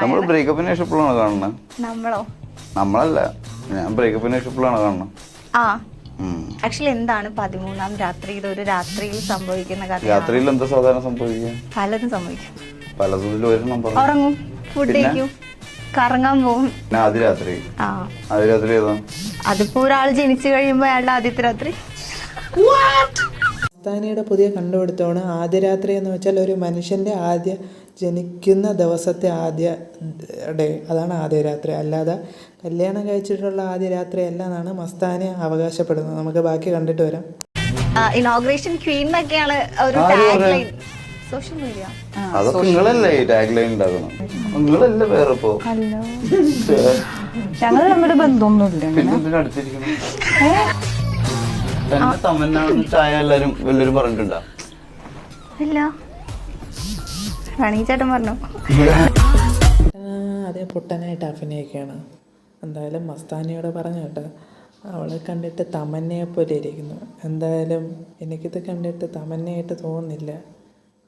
നമ്മൾ ബ്രേക്കപ്പിന് ശേഷം ഇപ്പോഴാണ് കാണുന്നത് നമ്മളോ? നമ്മളല്ല. ഞാൻ ബ്രേക്കപ്പിന് ശേഷം ഇപ്പോഴാണ് കാണുന്നത് ആ ആക്ച്വലി എന്താണ് പതിമൂന്നാം രാത്രിയിൽ ഒരു രാത്രിയിൽ സംഭവിക്കുന്ന കഥ രാത്രിയിൽ എന്താ സാധാരണ സംഭവിക്കുക? പലതും സംഭവിക്കും. പലതിൽ ഒരെണ്ണം പറഞ്ഞു ഉറങ്ങും. ഫുഡ് കഴിക്കും. കറങ്ങാൻ പോകും ആദ്യ രാത്രി. ആ. ആദ്യ രാത്രി ഏതാ? അതിപ്പോ ഒരാൾ ജനിച്ചു കഴിയുമ്പോ അയാളുടെ ആദ്യത്തെ രാത്രി. മസ്താനിയുടെ പുതിയ കണ്ടുപിടുത്തമാണ് ആദ്യ രാത്രി എന്ന് വെച്ചാൽ ഒരു മനുഷ്യന്റെ ആദ്യ ജനിക്കുന്ന ദിവസത്തെ ആദ്യ ഡേ. അതാണ് ആദ്യ രാത്രി അല്ലാതെ കല്യാണം കഴിച്ചിട്ടുള്ള ആദ്യ രാത്രി അല്ല എന്നാണ് മസ്താനി അവകാശപ്പെടുന്നത്. നമുക്ക് ബാക്കി കണ്ടിട്ട് വരാം. ഇനോഗ്രേഷൻ ക്വീൻ എന്നൊക്കെയാണ് ഒരു ടാഗ് ലൈൻ സോഷ്യൽ മീഡിയ അതൊക്കെ നിങ്ങളല്ലേ ടാഗ് ലൈൻ ഉണ്ടാക്കുന്നത്? നിങ്ങളല്ലേ വേറെ ഇപ്പോ? ഞങ്ങൾ നമ്മുടെ ബന്ധമൊന്നുമില്ല പിന്നെ എന്തിനാ അടുത്തിരിക്കണം? തന്നെ തമന്നാണെന്ന് ചായ എല്ലാരും എല്ലാരും പറഞ്ഞിട്ടുണ്ടാ? ഇല്ല. ചേട്ടൻ പറഞ്ഞു. അതേ പൊട്ടനായിട്ട് അഭിനയിക്കുകയാണ് എന്തായാലും മസ്താനിയോട് പറഞ്ഞു കേട്ടോ. അവളെ കണ്ടിട്ട് തമന്നയെ പോലെ ഇരിക്കുന്നു. എന്തായാലും എനിക്കിത് കണ്ടിട്ട് തമന്നയായിട്ട് തോന്നുന്നില്ല.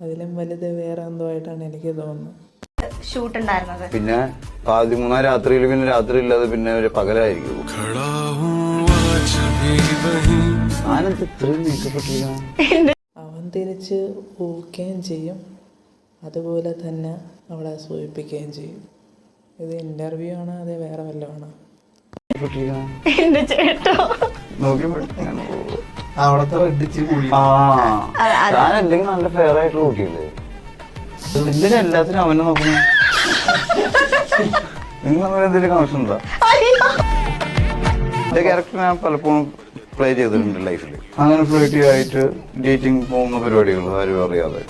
അതിലും വലുത് വേറെ എന്തോ ആയിട്ടാണ് എനിക്ക് തോന്നുന്നത്. ഷൂട്ട് ഉണ്ടായിരുന്നത്. പിന്നെ ആദ്യ മൂന്നാം രാത്രിയിൽ പിന്നെ രാത്രി ഇല്ലാതെ പിന്നെ ഒരു പകലായിരിക്കും. അവൻ തിരിച്ച് ഊക്കുകയും ചെയ്യും. അതുപോലെ തന്നെ അവളെ സൂചിപ്പിക്കുകയും ചെയ്യും. ഇത് ഇന്റർവ്യൂ ആണ് അതെ വേറെ വല്ലതാണ് ആണോ എന്റെ ചേട്ടോ. നോക്കി അവിടത്തെ ഞാൻ എന്തെങ്കിലും നല്ല ഫെയർ ആയിട്ട് നോക്കിയില്ലേ എന്തിനാ എല്ലാത്തിനും അവനെ നോക്കുന്നു. നിങ്ങൾ എന്തെങ്കിലും കണക്ഷൻ ഉണ്ടോ? എന്റെ ക്യാരക്ടർ ഞാൻ പലപ്പോഴും പ്ലേ ചെയ്തിട്ടുണ്ട് ലൈഫിൽ അങ്ങനെ ഫ്ലൈറ്റ് ആയിട്ട് ഡേറ്റിംഗ് പോകുന്ന പരിപാടികൾ ആരും അറിയാതെ.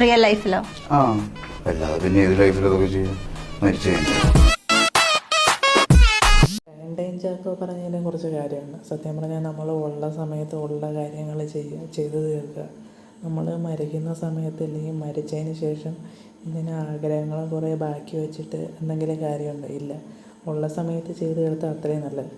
റിയൽ ലൈഫിലോ ആ. അല്ലാതെ പിന്നെ ഏത് ലൈഫിൽ അതൊക്കെ ചെയ്യാം? മരിച്ചു കഴിഞ്ഞാൽ വാലന്റൈൻ ചാക്കോ പറഞ്ഞതിലും കുറച്ച് കാര്യമാണ് സത്യം പറഞ്ഞാൽ നമ്മൾ ഉള്ള സമയത്ത് ഉള്ള കാര്യങ്ങൾ ചെയ്യുക ചെയ്തു തീർക്കുക. നമ്മൾ മരിക്കുന്ന സമയത്ത് അല്ലെങ്കിൽ മരിച്ചതിന് ശേഷം ഇങ്ങനെ ആഗ്രഹങ്ങൾ കുറേ ബാക്കി വെച്ചിട്ട് എന്തെങ്കിലും കാര്യമുണ്ടോ? ഇല്ല. ഉള്ള സമയത്ത് ചെയ്തു തീർത്താൽ അത്രയും നല്ലത്.